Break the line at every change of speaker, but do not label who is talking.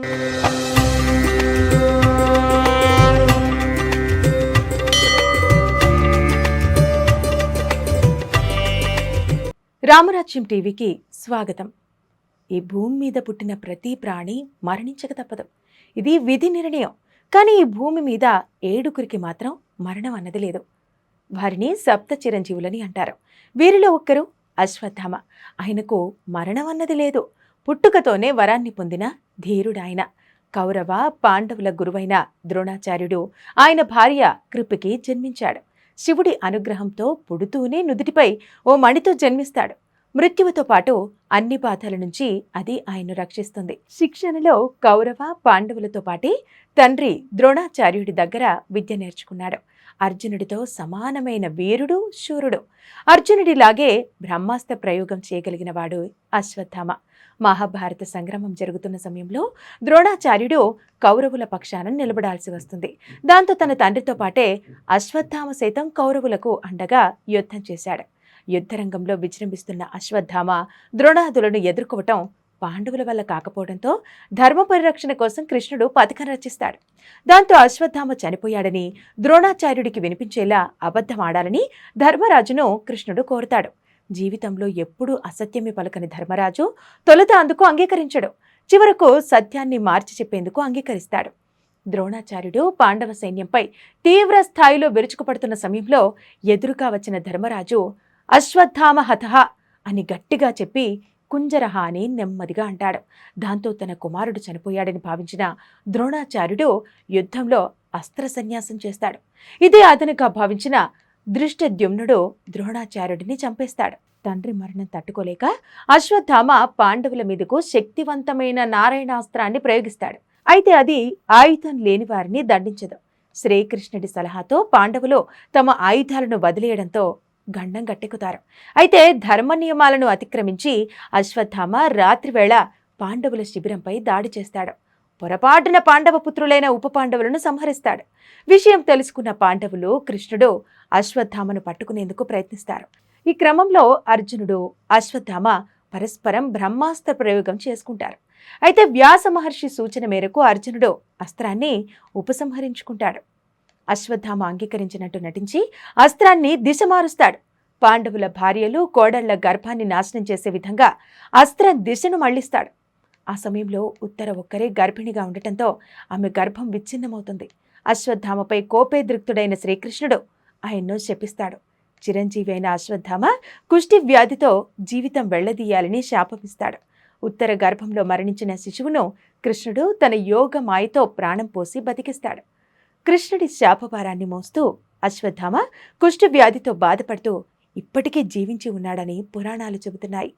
రామరాజ్యం టీవీకి స్వాగతం. ఈ భూమి మీద పుట్టిన ప్రతి ప్రాణి మరణించక తప్పదు. ఇది విధి నిర్ణయం. కానీ ఈ భూమి మీద ఏడుగురికి మాత్రం మరణం అన్నది లేదు. వారిని సప్త చిరంజీవులని అంటారు. వీరిలో ఒక్కరు అశ్వత్థామ. ఆయనకు మరణం అన్నది లేదు. పుట్టుకతోనే వరాన్ని పొందిన ధీరుడాయన కౌరవ పాండవుల గురువైన ద్రోణాచార్యుడు. ఆయన భార్య కృపికి జన్మించాడు. శివుడి అనుగ్రహంతో పుడుతూనే నుదుటిపై ఓ మణితో జన్మిస్తాడు. మృత్యువుతో పాటు అన్ని బాధల నుంచి అది ఆయన్ను రక్షిస్తుంది. శిక్షణలో కౌరవ పాండవులతో పాటే తండ్రి ద్రోణాచార్యుడి దగ్గర విద్య నేర్చుకున్నాడు. అర్జునుడితో సమానమైన వీరుడు శూరుడు. అర్జునుడిలాగే బ్రహ్మాస్త్ర ప్రయోగం చేయగలిగిన వాడు అశ్వత్థామ. మహాభారత సంగ్రామం జరుగుతున్న సమయంలో ద్రోణాచార్యుడు కౌరవుల పక్షాన నిలబడాల్సి వస్తుంది. దాంతో తన తండ్రితో పాటే అశ్వత్థామ సైతం కౌరవులకు అండగా యుద్ధం చేశాడు. యుద్ధరంగంలో విజృంభిస్తున్న అశ్వత్థామ ద్రోణాదులను ఎదుర్కోవటం పాండవుల వల్ల కాకపోవడంతో ధర్మ పరిరక్షణ కోసం కృష్ణుడు పథకం రచిస్తాడు. దాంతో అశ్వత్థామ చనిపోయాడని ద్రోణాచార్యుడికి వినిపించేలా అబద్ధం ఆడాలని ధర్మరాజును కృష్ణుడు కోరుతాడు. జీవితంలో ఎప్పుడూ అసత్యమే పలకని ధర్మరాజు తొలుత అందుకు అంగీకరించడు. చివరకు సత్యాన్ని మార్చి చెప్పేందుకు అంగీకరిస్తాడు. ద్రోణాచార్యుడు పాండవ సైన్యంపై తీవ్ర స్థాయిలో విరుచుకుపడుతున్న సమయంలో ఎదురుగా వచ్చిన ధర్మరాజు అశ్వత్థామ హతహ అని గట్టిగా చెప్పి కుంజరహాని నెమ్మదిగా అంటాడు. దాంతో తన కుమారుడు చనిపోయాడని భావించిన ద్రోణాచార్యుడు యుద్ధంలో అస్త్ర సన్యాసం చేస్తాడు. ఇదే అతనుగా భావించిన దృష్టద్యుమ్నుడు ద్రోణాచార్యుడిని చంపేస్తాడు. తండ్రి మరణం తట్టుకోలేక అశ్వత్థామ పాండవుల మీదకు శక్తివంతమైన నారాయణాస్త్రాన్ని ప్రయోగిస్తాడు. అయితే అది ఆయుధం లేని వారిని దండించదు. శ్రీకృష్ణుడి సలహాతో పాండవులు తమ ఆయుధాలను వదిలేయడంతో గండం గట్టెక్కుతారు. అయితే ధర్మ నియమాలను అతిక్రమించి అశ్వత్థామ రాత్రివేళ పాండవుల శిబిరంపై దాడి చేస్తాడు. పొరపాటున పాండవ పుత్రులైన ఉప పాండవులను సంహరిస్తాడు. విషయం తెలుసుకున్న పాండవులు కృష్ణుడు అశ్వత్థామను పట్టుకునేందుకు ప్రయత్నిస్తారు. ఈ క్రమంలో అర్జునుడు అశ్వత్థామ పరస్పరం బ్రహ్మాస్త్ర ప్రయోగం చేసుకుంటారు. అయితే వ్యాస మహర్షి సూచన మేరకు అర్జునుడు అస్త్రాన్ని ఉపసంహరించుకుంటాడు. అశ్వత్థామ అంగీకరించినట్టు నటించి అస్త్రాన్ని దిశ మారుస్తాడు పాండవుల భార్యలు కోడళ్ళ గర్భాన్ని నాశనం చేసే విధంగా అస్త్రం దిశను మళ్ళిస్తాడు. ఆ సమయంలో ఉత్తర ఒక్కరే గర్భిణిగా ఉండటంతో ఆమె గర్భం విచ్ఛిన్నమవుతుంది. అశ్వత్థామపై కోపేదృక్తుడైన శ్రీకృష్ణుడు ఆయన్ను శపిస్తాడు. చిరంజీవి అయిన అశ్వత్థామ కుష్టి వ్యాధితో జీవితం వెళ్ళదీయాలని శాపమిస్తాడు. ఉత్తర గర్భంలో మరణించిన శిశువును కృష్ణుడు తన యోగ మాయతో ప్రాణం పోసి బతికిస్తాడు. కృష్ణుడి శాపభారాన్ని మోస్తూ అశ్వత్థామ కుష్ఠ వ్యాధితో బాధపడుతూ ఇప్పటికే జీవించి ఉన్నాడని పురాణాలు చెబుతున్నాయి.